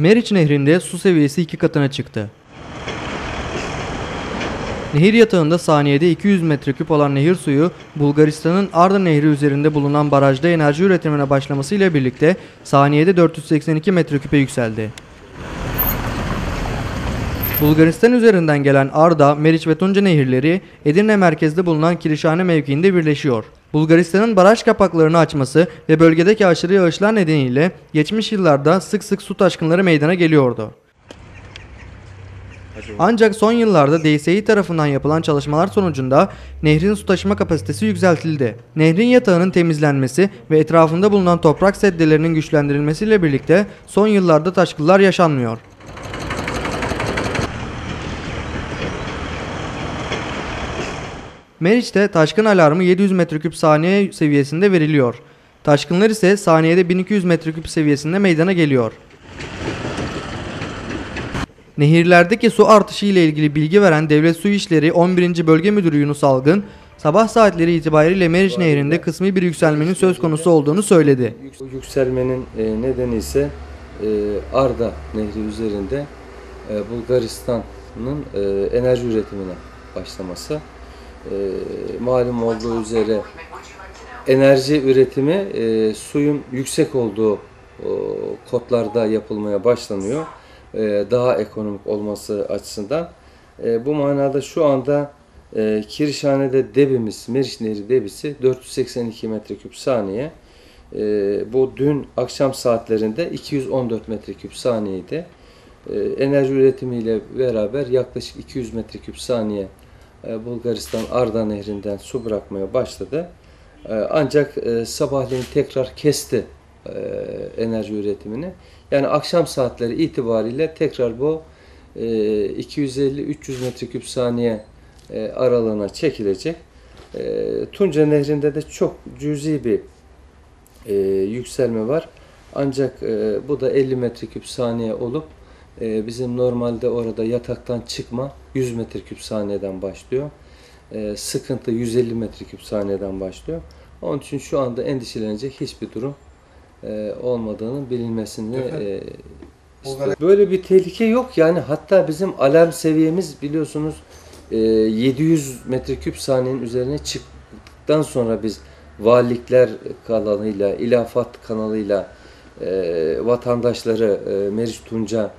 Meriç Nehri'nde su seviyesi iki katına çıktı. Nehir yatağında saniyede 200 metreküp olan nehir suyu Bulgaristan'ın Arda Nehri üzerinde bulunan barajda enerji üretimine başlamasıyla birlikte saniyede 482 metreküpe yükseldi. Bulgaristan üzerinden gelen Arda, Meriç ve Tunca nehirleri Edirne merkezde bulunan Kirişhane mevkiinde birleşiyor. Bulgaristan'ın baraj kapaklarını açması ve bölgedeki aşırı yağışlar nedeniyle geçmiş yıllarda sık sık su taşkınları meydana geliyordu. Ancak son yıllarda DSİ tarafından yapılan çalışmalar sonucunda nehrin su taşıma kapasitesi yükseltildi. Nehrin yatağının temizlenmesi ve etrafında bulunan toprak sedyelerinin güçlendirilmesiyle birlikte son yıllarda taşkınlar yaşanmıyor. Meriç'te taşkın alarmı 700 metreküp saniye seviyesinde veriliyor. Taşkınlar ise saniyede 1200 metreküp seviyesinde meydana geliyor. Nehirlerdeki su artışı ile ilgili bilgi veren Devlet Su İşleri 11. Bölge Müdürü Yunus Algın, sabah saatleri itibariyle Meriç Nehri'nde kısmi bir yükselmenin söz konusu olduğunu söyledi. Bu yükselmenin e, nedeni ise e, Arda Nehri üzerinde e, Bulgaristan'ın enerji üretimine başlaması. E, malum olduğu üzere enerji üretimi e, suyun yüksek olduğu o, kotlarda yapılmaya başlanıyor. E, daha ekonomik olması açısından. E, bu manada şu anda e, Kirişhane'de debimiz, Meriç Nehri debisi 482 metreküp saniye. E, bu dün akşam saatlerinde 214 metreküp saniyeydi. E, enerji üretimiyle beraber yaklaşık 200 metreküp saniye e, Bulgaristan Arda Nehri'nden su bırakmaya başladı. E, ancak e, sabahleyin tekrar kesti e, enerji üretimini. Yani akşam saatleri itibariyle tekrar bu e, 250-300 metreküp saniye e, aralığına çekilecek. E, Tunca Nehri'nde de çok cüzi bir e, yükselme var. Ancak e, bu da 50 metreküp saniye olup e, bizim normalde orada yataktan çıkma 100 metreküp saniyeden başlıyor. E, sıkıntı 150 metreküp saniyeden başlıyor. Onun için şu anda endişelenecek hiçbir durum e, olmadığının bilinmesini e. Böyle bir tehlike yok yani hatta bizim alarm seviyemiz biliyorsunuz e, 700 metreküp saniyenin üzerine çıktıktan sonra biz valilikler kanalıyla, ilafat kanalıyla e, vatandaşları e, Meriç Tunca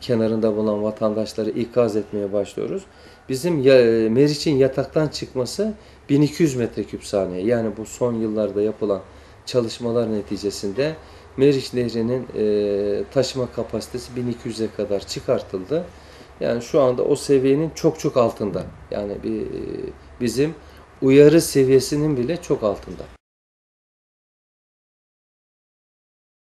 kenarında bulunan vatandaşları ikaz etmeye başlıyoruz. Bizim e, Meriç'in yataktan çıkması 1200 metreküp saniye. Yani bu son yıllarda yapılan çalışmalar neticesinde Meriç Nehri'nin e, taşıma kapasitesi 1200'e kadar çıkartıldı. Yani şu anda o seviyenin çok çok altında. Yani bir, bizim uyarı seviyesinin bile çok altında.